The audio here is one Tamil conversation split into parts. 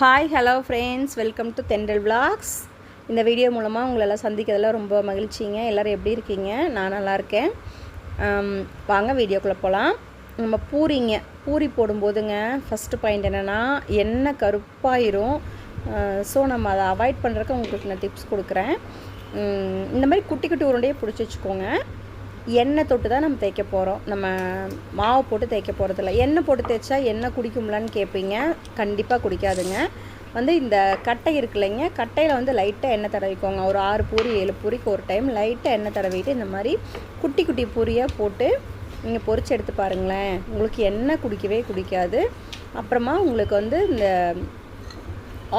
Hi hello friends welcome to Thendral vlogs இந்த வீடியோ மூலமாக உங்களெல்லாம் சந்திக்கிறதுல ரொம்ப மகிழ்ச்சிங்க. எல்லோரும் எப்படி இருக்கீங்க? நான் நல்லா இருக்கேன். Um, வாங்க வீடியோக்குள்ளே போகலாம் நம்ம பூரிங்க. பூரி போடும்போதுங்க ஃபஸ்ட்டு பாயிண்ட் என்னென்னா எண்ணெய் கருப்பாயிரும். Uh, ஸோ நம்ம அதை அவாய்ட் பண்ணுறதுக்கு உங்களுக்கு நான் டிப்ஸ் கொடுக்குறேன். Um, இந்த மாதிரி குட்டி குட்டி உருண்டையே பிடிச்சி வச்சுக்கோங்க. எண்ணெய் தொட்டு தான் நம்ம தேய்க்க போகிறோம் நம்ம மாவு போட்டு தேய்க்க போகிறதில்ல எண்ணெய் போட்டு தேய்ச்சா எண்ணெய் குடிக்கும்லான்னு கேட்பீங்க கண்டிப்பாக குடிக்காதுங்க. வந்து இந்த கட்டை இருக்கு இல்லைங்க கட்டையில் வந்து லைட்டாக எண்ணெய் தடவிக்கோங்க. ஒரு ஆறு பூரி ஏழு பூரிக்கு ஒரு டைம் லைட்டாக எண்ணெய் தடவிட்டு இந்த மாதிரி குட்டி குட்டி பூரியாக போட்டு நீங்கள் பொறிச்சு எடுத்து பாருங்களேன். உங்களுக்கு எண்ணெய் குடிக்கவே குடிக்காது. அப்புறமா உங்களுக்கு வந்து இந்த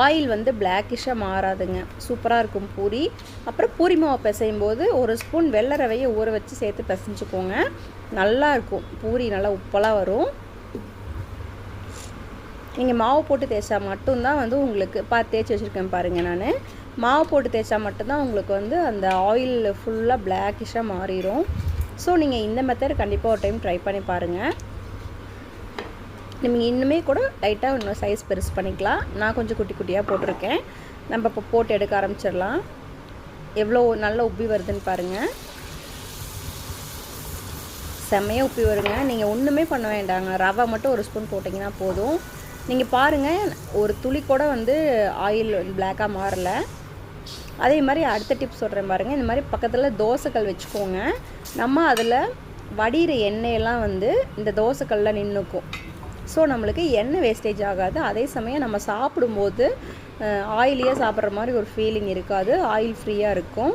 ஆயில் வந்து பிளாக்கிஷாக மாறாதுங்க. சூப்பராக இருக்கும் பூரி. அப்புறம் பூரி மாவு பிசையும் போது ஒரு ஸ்பூன் வெள்ளை ரவையை ஊற வச்சு சேர்த்து பிசைஞ்சுக்கோங்க. நல்லாயிருக்கும் பூரி நல்லா உப்பெல்லாம் வரும். நீங்கள் மாவு போட்டு தேய்ச்சா மட்டும்தான் வந்து உங்களுக்கு பா தேய்ச்சி வச்சுருக்கேன் பாருங்கள் நான். மாவு போட்டு தேய்ச்சா மட்டும்தான் உங்களுக்கு வந்து அந்த ஆயில் ஃபுல்லாக பிளாக்கிஷாக மாறிடும் ஸோ நீங்கள் இந்த மெத்தட் கண்டிப்பாக ஒரு டைம் ட்ரை பண்ணி பாருங்கள் நீங்கள் இன்னுமே கூட லைட்டாக இன்னும் சைஸ் பெருசு பண்ணிக்கலாம். நான் கொஞ்சம் குட்டி குட்டியாக போட்டிருக்கேன். நம்ம இப்போ போட்டு எடுக்க ஆரம்பிச்சிடலாம். எவ்வளோ நல்ல உப்பி வருதுன்னு பாருங்கள் செம்மையாக உப்பி வருங்க. நீங்கள் ஒன்றுமே பண்ண வேண்டாங்க. ரவை மட்டும் ஒரு ஸ்பூன் போட்டிங்கன்னா போதும். நீங்கள் பாருங்கள் ஒரு துளி கூட வந்து ஆயில் பிளாக்காக மாறல. அதே மாதிரி அடுத்த டிப்ஸ் சொல்கிறேன் பாருங்கள் இந்த மாதிரி பக்கத்தில் தோசைக்கல் வச்சுக்கோங்க. நம்ம அதில் வடிகிற எண்ணெயெல்லாம் வந்து இந்த தோசைக்கல்லில் நின்றுக்கும் ஸோ நம்மளுக்கு எண்ணெய் வேஸ்டேஜ் ஆகாது. அதே சமயம் நம்ம சாப்பிடும்போது ஆயிலியாக சாப்பிட்ற மாதிரி ஒரு ஃபீலிங் இருக்காது. ஆயில் ஃப்ரீயாக இருக்கும்.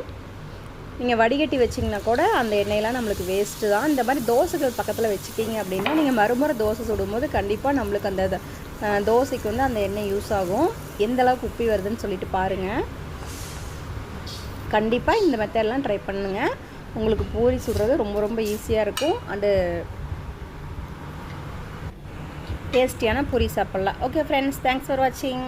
நீங்கள் வடிகட்டி வச்சிங்கன்னா கூட அந்த எண்ணெயெல்லாம் நம்மளுக்கு வேஸ்ட்டு தான். இந்த மாதிரி தோசைகள் பக்கத்தில் வச்சுக்கிங்க அப்படின்னா நீங்கள் மறுமுறை தோசை சுடும்போது கண்டிப்பாக நம்மளுக்கு அந்த தோசைக்கு வந்து அந்த எண்ணெய் யூஸ் ஆகும். எந்த அளவுக்கு உப்பி வருதுன்னு சொல்லிட்டு பாருங்கள் கண்டிப்பாக இந்த மெத்தட்லாம் ட்ரை பண்ணுங்கள் உங்களுக்கு பூரி சுடுறது ரொம்ப ரொம்ப ஈஸியாக இருக்கும். அண்டு டேஸ்டியான பூரி சாப்பிட்லாம். ஓகே ஃப்ரெண்ட்ஸ் தேங்க்ஸ் ஃபார் வாட்சிங்